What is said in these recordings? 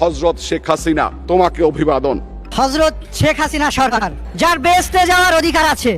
হজরত শেখ হাসিনা তোমাকে অভিবাদন। হজরত শেখ হাসিনা সরকার যার বেসতে যাওয়ার অধিকার আছে।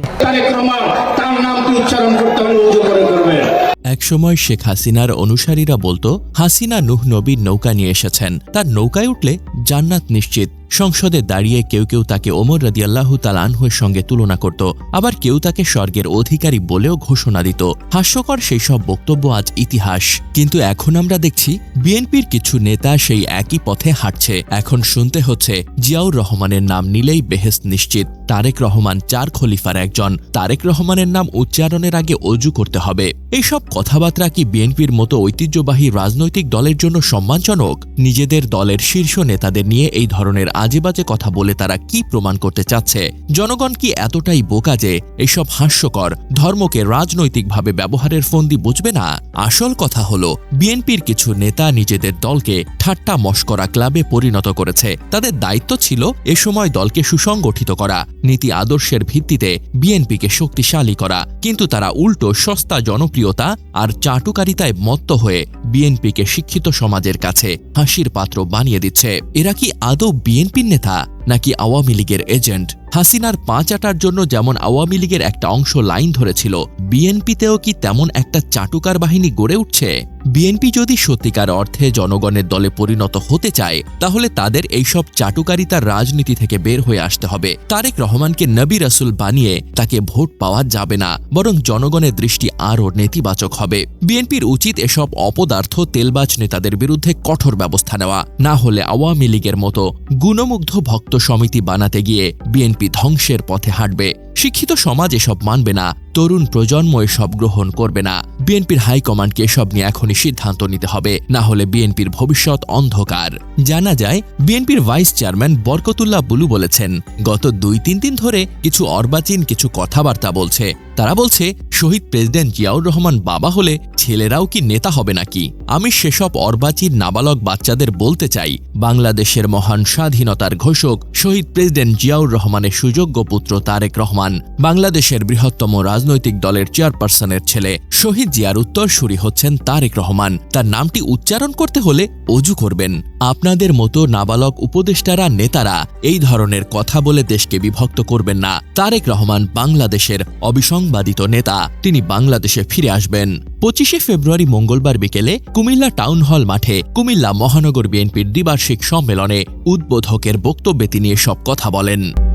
একসময় শেখ হাসিনার অনুসারীরা বলতো হাসিনা নুহ নবীর নৌকা নিয়ে এসেছেন। তার নৌকায় উঠলে জান্নাত নিশ্চিত। সংসদে দাঁড়িয়ে কেউ কেউ তাকে ওমর রাদিয়াল্লাহু তালানহের সঙ্গে তুলনা করত, আবার কেউ তাকে স্বর্গের অধিকারী বলেও ঘোষণা দিত। হাস্যকর সেই সব বক্তব্য আজ ইতিহাস। কিন্তু এখন আমরা দেখছি, বিএনপির কিছু নেতা সেই একই পথে হাঁটছে। এখন শুনতে হচ্ছে, জিয়াউর রহমানের নাম নিলেই বেহেস্ত নিশ্চিত। তারেক রহমান চার খলিফার একজন। তারেক রহমানের নাম উচ্চারণের আগে অজু করতে হবে। এইসব কথাবার্তা কি বিএনপির মতো ঐতিহ্যবাহী রাজনৈতিক দলের জন্য সম্মানজনক? নিজেদের দলের শীর্ষ নেতাদের নিয়ে এই ধরনের আজেবাজে কথা বলে তারা কি প্রমাণ করতে চাচ্ছে? জনগণ কি এতটাই বোকা যে এইসব হাস্যকর, ধর্মকে রাজনৈতিকভাবে ব্যবহারের ফন্দি বুঝবে না? আসল কথা হলো, বিএনপির কিছু নেতা নিজেদের দলকে ঠাট্টা মস্করা ক্লাবে পরিণত করেছে। তাদের দায়িত্ব ছিল এ সময় দলকে সুসংগঠিত করা, নীতি আদর্শের ভিত্তিতে বিএনপিকে শক্তিশালী করা। কিন্তু তারা উল্টো সস্তা জনপ্রিয়তা আর চাটুকারিতায় মত্ত হয়ে বিএনপিকে শিক্ষিত সমাজের কাছে হাসির পাত্র বানিয়ে দিচ্ছে। এরা কি আদৌ বিএনপির নেতা নাকি আওয়ামী লীগের এজেন্ট? হাসিনার পাঁচ আটার জন্য যেমন আওয়ামী লীগের একটা অংশ লাইন ধরেছিল, বিএনপিতেও কি তেমন একটা চাটুকার বাহিনী গড়ে উঠছে? বিএনপি যদি সত্যিকার অর্থে জনগণের দলে পরিণত হতে চায়, তাহলে তাদের এইসব চাটুকারিতার রাজনীতি থেকে বের হয়ে আসতে হবে। তারেক রহমানকে নবী রাসুল বানিয়ে তাকে ভোট পাওয়া যাবে না, বরং জনগণের দৃষ্টি আরও নেতিবাচক হবে। বিএনপির উচিত এসব অপদার্থ তেলবাজ নেতাদের বিরুদ্ধে কঠোর ব্যবস্থা নেওয়া, না হলে আওয়ামী লীগের মতো গুণমুগ্ধ ভক্ত সমিতি বানাতে গিয়ে বিএনপি ধ্বংসের পথে হাঁটবে। শিক্ষিত সমাজ এসব মানবে না, তরুণ প্রজন্ম এসব গ্রহণ করবে না। বিএনপির হাইকমান্ডকে এসব নিয়ে এখনই সিদ্ধান্ত নিতে হবে। না হলে বিএনপির ভবিষ্যৎ অন্ধকার। জানা যায়, বিএনপির ভাইস চেয়ারম্যান বরকতুল্লাহ বুলু বলেছেন, গত দুই তিন দিন ধরে কিছু অর্বাচীন কিছু কথাবার্তা বলছে। তারা বলছে, শহীদ প্রেসিডেন্ট জিয়াউর রহমান বাবা হলে ছেলেরাও কি নেতা হবে নাকি? আমি সেসব অর্বাচীন নাবালক বাচ্চাদের বলতে চাই। বাংলাদেশের মহান স্বাধীনতার ঘোষক শহীদ প্রেসিডেন্ট জিয়াউর রহমানের সুযোগ্য পুত্র তারেক রহমান, বাংলাদেশের বৃহত্তম রাজনৈতিক দলের চেয়ারপারসনের ছেলে শহীদ জিয়ার উত্তরসূরি হচ্ছেন তারেক রহমান। তার নামটি উচ্চারণ করতে হলে অজু করবেন। আপনাদের মতো নাবালক উপদেষ্টারা, নেতারা এই ধরনের কথা বলে দেশকে বিভক্ত করবেন না। তারেক রহমান বাংলাদেশের অবিসংবাদিত নেতা। তিনি বাংলাদেশে ফিরে আসবেন। পঁচিশে ফেব্রুয়ারি মঙ্গলবার বিকেলে কুমিল্লা টাউন হল মাঠে কুমিল্লা মহানগর বিএনপির দ্বিবার্ষিক সম্মেলনে উদ্বোধকের বক্তব্যে তিনি এসব কথা বলেন।